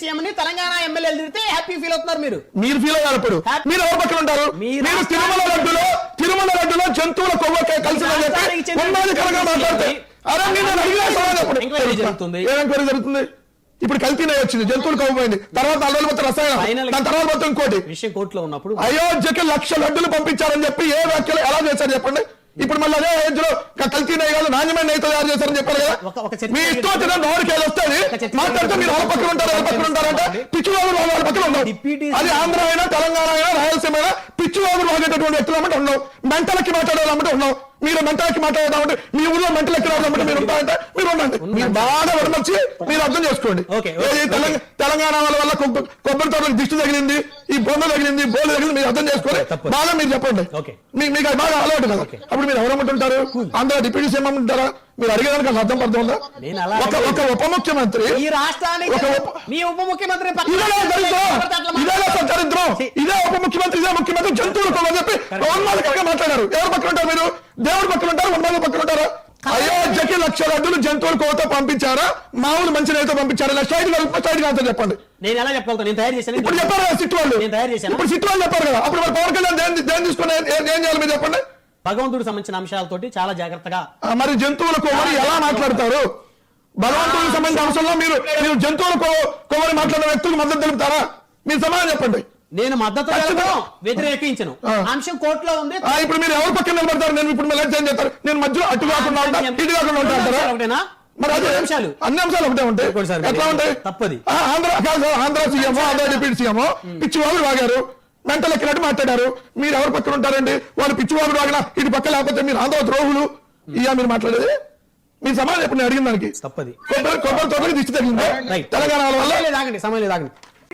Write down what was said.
CM ని తెలంగాణ ఎమ్మెల్యేలు తిడితే హ్యాపీ ఫీల్ అవుతున్నారు మీరు. మీరు ఫీల్ అయ్యారు ఇప్పుడు. మీరు ఎవరి పక్కన ఉంటారు? మీరు తిరుమల లడ్డులో తిరుమల లడ్డులో జంతువుల కొవ్వ కలిసిందని రాష్ట్రానికి చెప్పి చెందిన ఉన్నది కనుక మాట్లాడితే. అరే నేను అడిగిన సమాధానం చెప్పండి. ఎంక్వైరీ జరుగుతుంది. ఏం ఎంక్వైరీ జరుగుతుంది? ఇప్పుడు కల్తీనే వచ్చింది జంతువులు కవ్వపోయింది తర్వాత నాలుగు రోజులు మొత్తం రసాయనం. దాని తర్వాత మొత్తం ఇంకోటి. విషయం కోర్టులో ఉన్నప్పుడు అయోధ్యకి లక్ష లడ్డులు పంపించారని చెప్పి ఏ వ్యాఖ్యలు ఎలా చేశారు చెప్పండి? ఇప్పుడు మళ్ళీ అదే అయోధ్యలో క- కల్తీ కాదు నాణ్యమైన నెయ్యితో తయారు చేశారని చెప్పారు కదా. మీ ఇష్టం వచ్చిన నోరుకేలు వస్తుంది. ఒక చర్చ మాట్లాడితే మీరు ఎవరి పక్కన ఉంటారు ఎవరి పక్కన ఉంటారంటే పిచ్చి వాగులు వాళ్ళ పక్కన ఉండవు. డిప్యూటీ అది ఆంధ్ర అయినా తెలంగాణ అయినా రాయలసీమ అయినా పిచ్చి వాగులు వాగేటటువంటి వ్యక్తులు అన్నమాట ఉండవు. మెంటలకి మాట్లాడాలంటే ఉండవు. మీరు మెంటలకి మాట్లాడదామంటే మీ ఊళ్ళో మెంటలకి రావాలంటే మీరు ఉంటారంటే మీరు ఉండండి. మీరు బాగా విడమర్చి మీరు అర్థం చేసుకోండి. తెలంగాణ వాళ్ళ వల్ల కొబ్బ- కొబ్బరి తోటలకు దిష్టి తగిలింది ఈ బొమ్మ తగిలింది బోలు తగిలింది మీరు అర్థం చేసుకోవాలి. బాగా మీరు చెప్పండి. మీకు అది బాగా అలవాటు కదా. అప్పుడు మీరు ఎవరమ్మంటుంటారు ఆంధ్ర డిప్యూటీ సీఎం ఉంటారా? మీరు అడిగేదానికి అసలు అర్థం పడుతుందా ఒక ఉప ముఖ్యమంత్రి ఈ రాష్ట్రానికి మీ ఉప ముఖ్యమంత్రి ముఖ్యమంత్రి జంతువులు కొమ్మని చెప్పి ఉన్మాదకరంగా మాట్లాడారు. ఎవరు పక్కన ఉంటారు మీరు? దేవుడు పక్కన ఉంటారు? ఉన్మాద పక్కన ఉంటారా? అయోధ్యకి లక్ష లడ్డులు జంతువుల కోతో పంపించారా? మామూలు మంచి నేతో పంపించారా స్ట్రైట్గా స్ట్రైట్ ఆన్సర్ చెప్పండి. నేను ఎలా చెప్పగలుగుతాను? నేను తయారు చేశాను? ఇప్పుడు చెప్పారు కదా సిట్ వాళ్ళు నేను తయారు చేశాను. ఇప్పుడు సిట్ వాళ్ళు చెప్పారు కదా. అప్పుడు మరి పవన్ కళ్యాణ్ దేని దేని తీసుకుని ఏం- చేయాలి మీరు చెప్పండి? భగవంతుడికి సంబంధించిన అంశాలతోటి చాలా జాగ్రత్తగా మరి జంతువుల కొమ్మని ఎలా మాట్లాడతారు? భగవంతుడికి సంబంధించిన అంశంలో మీరు మీరు జంతువుల కొ- కొమ్మని మాట్లాడిన వ్యక్తులకు మద్దతు తెలుపుతారా? మీరు సమాధానం చెప్పండి. నేను మద్దతు వ్యతిరేకించను. అంశం కోర్టులో ఉంది. ఇప్పుడు మీరు ఎవరి పక్కన నిలబడతారు? నేను ఇప్పుడు మళ్ళీ ఏం చేస్తారు. నేను మధ్యలో అటు కాకుండా ఉంటా ఇటు కాకుండా ఉంటా అంటారా? అంశాలు ఒకటేనా? మరి అదే అంశాలు. అన్ని అంశాలు ఒకటే ఉంటాయి. ఎట్లా ఉంటాయి? తప్పది. ఆంధ్ర కాదు Andhra CM Andhra deputy CM పిచ్చి వాళ్ళు వాగారు. మెంటల్ ఎక్కినట్టు మాట్లాడారు. మీరు ఎవరి పక్కన ఉంటారండి? వాళ్ళు పిచ్చి వాళ్ళు వాగినా ఇటు పక్క లేకపోతే మీరు ఆంధ్ర ద్రోహులు? ఇయ్యా మీరు మాట్లాడేది? మీ సమాధానం ఇప్పుడు నేను అడిగిన దానికి. తప్పది. కొబ్బరి కొబ్బరి తోటకి దిష్టి తగిలింది? తెలంగాణ వల్ల? సమయం లేదు